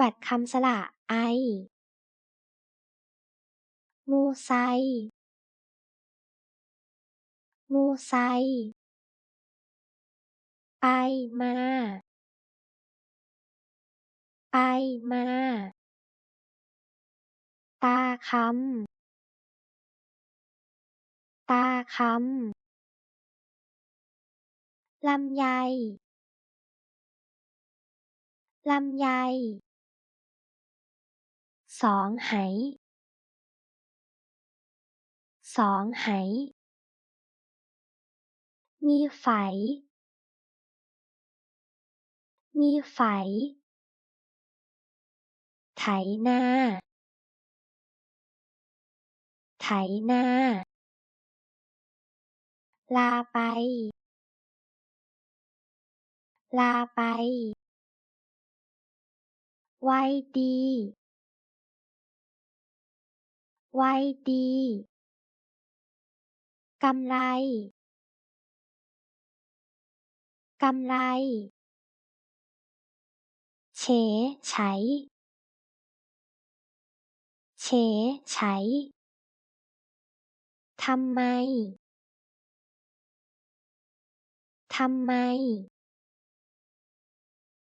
บัดคำสระไอ งูไซ งูไซ ไปมา ไปมา ตาคำ ตาคำ ลำไยลำไย สองไหสองไห มีไฝ มีไฝ ไถนา ไถนา ลาไป ลาไป ไว้ดี ไว้ดีกำไรกำไร เฉไฉเฉไฉทำไม ทำไม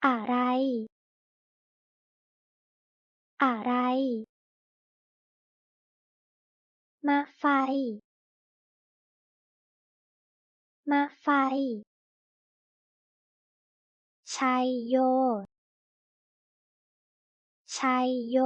อะไร อะไร มะไฟ มะไฟ ชัยโย ชัยโย